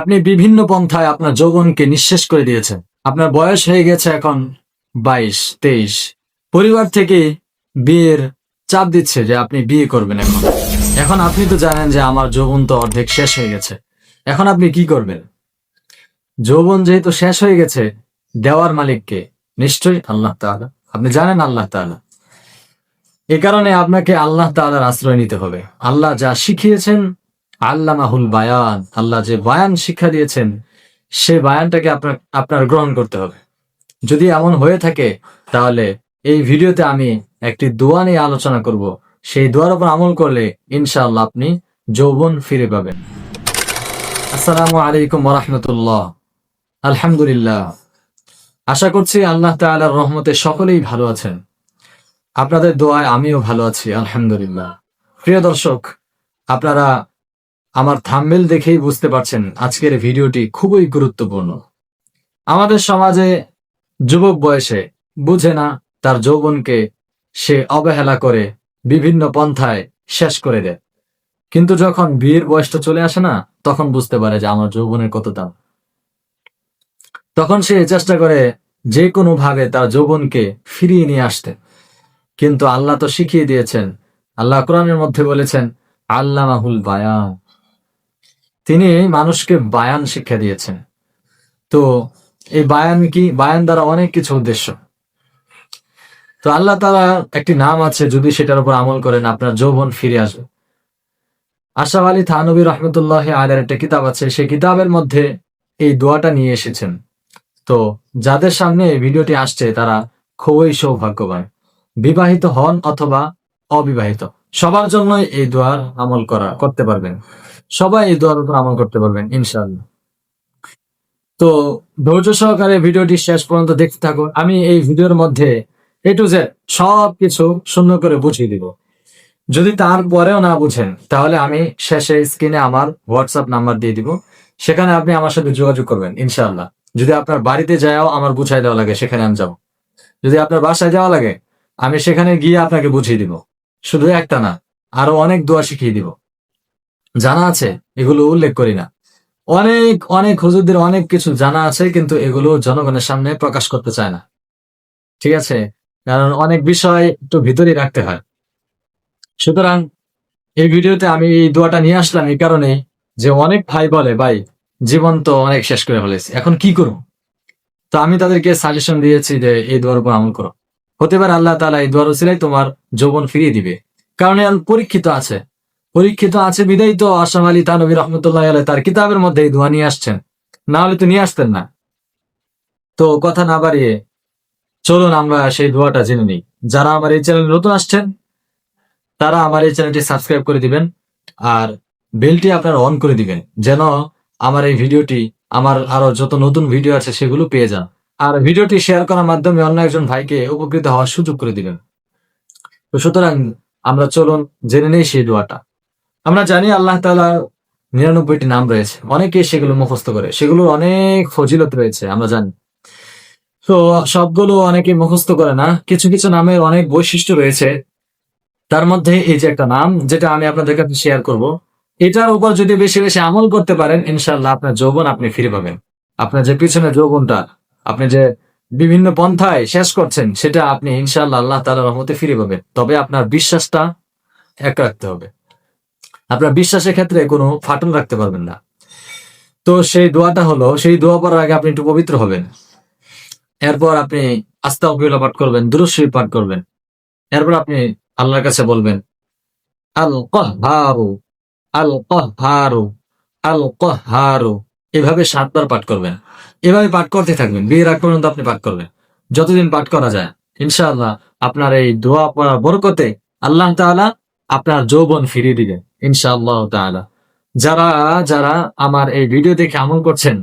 আপনি বিভিন্ন পন্থায় আপনার যৌবনকে নিঃশেষ করে দিয়েছেন। আপনার বয়স হয়ে গেছে এখন বাইশ, তেইশ। পরিবার থেকে বিয়ের চাপ দিচ্ছে যে আপনি বিয়ে করবেন এখন। এখন আপনি তো জানেন যে আমার যৌবন তো অর্ধেক শেষ হয়ে গেছে। এখন আপনি কি করবেন? যৌবন যেহেতু শেষ হয়ে গেছে, দেওয়ার মালিককে নিশ্চয়ই আল্লাহ তাআলা, আপনি জানেন আল্লাহ তাআলা। এ কারণে আপনাকে আল্লাহ তাআলার আশ্রয় নিতে হবে। আল্লাহ যা শিখিয়েছেন আল্লাহ মাহুল বায়ান, আল্লাহ যে বায়ান শিক্ষা দিয়েছেন, সে বায়ানটাকে আপনার আপনার গ্রহণ করতে হবে। যদি এমন হয়ে থাকে, তাহলে এই ভিডিওতে আমি একটি দোয়া নিয়ে আলোচনা করব। সেই দোয়ার উপর আমল করলে ইনশাআল্লাহ আপনি যৌবন ফিরে পাবেন। আসসালামু আলাইকুম রহমতুল্লাহ আলহামদুলিল্লাহ। আশা করছি আল্লাহ তাআলার রহমতে সকলেই ভালো আছেন। আপনাদের দোয়ায় আমিও ভালো আছি, আলহামদুলিল্লাহ। প্রিয় দর্শক, আপনারা আমার থাম্বেল দেখেই বুঝতে পারছেন আজকের ভিডিওটি খুবই গুরুত্বপূর্ণ। আমাদের সমাজে যুবক বয়সে বুঝে না তার যৌবনকে সে অবহেলা করে বিভিন্ন পন্থায় শেষ করে দেয়। কিন্তু যখন বিয়ের বয়সটা চলে আসে না, তখন বুঝতে পারে যে আমার যৌবনের কত দাম। তখন সে চেষ্টা করে যে কোনো ভাবে তার যৌবনকে ফিরিয়ে নিয়ে আসতে। কিন্তু আল্লাহ তো শিখিয়ে দিয়েছেন, আল্লাহ কোরআনের মধ্যে বলেছেন আল্লাহ মাহুল বায়ান। তিনি মানুষকে বায়ান শিক্ষা দিয়েছেন। তো এই বায়ান কি, বায়ান দ্বারা অনেক কিছু উদ্দেশ্য। তো আল্লাহ তালা একটি নাম আছে, যদি সেটার উপর আমল করেন, আপনার যৌবন ফিরে আসবে। আশরাফ আলী থানবী রহমতুল্লাহ আলের একটা কিতাব আছে, সেই কিতাবের মধ্যে এই দোয়াটা নিয়ে এসেছেন। তো যাদের সামনে এই ভিডিওটি আসছে, তারা খুবই সৌভাগ্যবান। বিবাহিত হন অথবা অবিবাহিত, সবার জন্যই এই দোয়ার আমল করা, করতে পারবেন। সবাই এই দোয়ার উপর আমল করতে পারবেন, ইনশাআল্লাহ। তো ধৈর্য সহকারে ভিডিওটি শেষ পর্যন্ত দেখতে থাকুন। আমি এই ভিডিওর মধ্যে এ টু জেড সব কিছু শূন্য করে বুঝিয়ে দিব। যদি তারপরেও না বুঝেন, তাহলে আমি শেষে স্ক্রিনে আমার হোয়াটসঅ্যাপ নাম্বার দিয়ে দিব। সেখানে আপনি আমার সাথে যোগাযোগ করবেন, ইনশাআল্লাহ। যদি আপনার বাড়িতে যাও আমার বুঝাই দেওয়া লাগে, সেখানে আমি যাব। যদি আপনার বাসায় যাওয়া লাগে, আমি সেখানে গিয়ে আপনাকে বুঝিয়ে দিব। শুধু একটা না, আরও অনেক দোয়া শিখিয়ে দিব। জানা আছে, এগুলো উল্লেখ করি না। অনেক অনেক হুজুরদের অনেক কিছু জানা আছে, কিন্তু এগুলো জনগণের সামনে প্রকাশ করতে চায় না। ঠিক আছে? কারণ অনেক বিষয় একটু ভিতরে রাখতে হয়। সুতরাং এই ভিডিওতে আমি এই দোয়াটা নিয়ে আসলাম এই কারণে যে অনেক ভাই বলে, ভাই, জীবন তো অনেক শেষ করে ফেলেছি, এখন কি করব? তো আমি তাদেরকে সাজেশন দিয়েছি যে এই দোয়ার উপর আমল করো। হতে পারে আল্লাহ তালা এই দোয়ার উসিলাই তোমার যৌবন ফিরিয়ে দিবে। কারণ পরীক্ষিত আছে। পরীক্ষিত আছে বিদায় তো আসাম আলী তানবী রহমতুল্লাহ আলাই তার কিতাবের মধ্যে এই দোয়া নিয়ে আসছেন। না হলে তো নিয়ে আসতেন না। তো কথা না বাড়িয়ে চলুন আমরা সেই দোয়াটা জেনে নিই। যারা আমার এই চ্যানেল নতুন আসছেন, তারা আমার এই চ্যানেলটি সাবস্ক্রাইব করে দিবেন আর বেলটি আপনারা অন করে দিবেন, যেন আমার এই ভিডিওটি, আমার আরও যত নতুন ভিডিও আছে সেগুলো পেয়ে যান। আর ভিডিওটি শেয়ার করার মাধ্যমে অন্য একজন ভাইকে উপকৃত হওয়ার সুযোগ করে দিবেন। তো সুতরাং আমরা চলুন জেনে নেই সেই দোয়াটা। আমরা জানি আল্লাহ তাআলা নিরানব্বইটি নাম রয়েছে। অনেকে সেগুলো মুখস্থ করে। সেগুলোর অনেক ফজিলত রয়েছে, আমরা জানি। তো সবগুলো অনেকে মুখস্থ করে না। কিছু কিছু নামের অনেক বৈশিষ্ট্য রয়েছে। তার মধ্যে এই যে একটা নাম, যেটা আমি আপনাদের কাছে শেয়ার করব। এটার উপর যদি বেশি বেশি আমল করতে পারেন ইনশাল্লাহ আপনার যৌবন আপনি ফিরে পাবেন। আপনার যে পিছনে যৌবনটা, আপনি যে বিভিন্ন পন্থায় শেষ করছেন, সেটা আপনি ইনশাল্লাহ আল্লাহ তালা রহমতে ফিরে পাবেন। তবে আপনার বিশ্বাসটা এক রাখতে হবে। আপনার বিশ্বাসের ক্ষেত্রে কোনো ফাটল রাখতে পারবেন না। তো সেই দোয়াটা হলো, সেই দোয়া পড়ার আগে আপনি একটু পবিত্র হবেন। এরপর আপনি আস্তা পাঠ করবেন দুরস্বী পাঠ করবেন। এরপর আপনি আল্লাহর কাছে বলবেন আল কহারু আল কহারু আল কহারু এভাবে সাতবার পাঠ করবেন। এভাবে পাঠ করতে থাকবেন। বিয়ের আগ পর্যন্ত আপনি পাঠ করবেন। যতদিন পাঠ করা যায়, ইনশাআল্লাহ আপনার এই দোয়া পড়ার বরকতে আল্লাহ তাআলা আপনার যৌবন ফিরিয়ে দিবেন। ইনশাআল্লাহ তালা যারা যারা আমার এই ভিডিও দেখে আমল করছেন,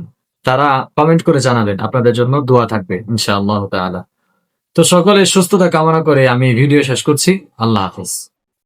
তারা কমেন্ট করে জানাবেন। আপনাদের জন্য দোয়া থাকবে, ইনশাআল্লাহ তালা তো সকলে সুস্থতা কামনা করে আমি ভিডিও শেষ করছি। আল্লাহ হাফিজ।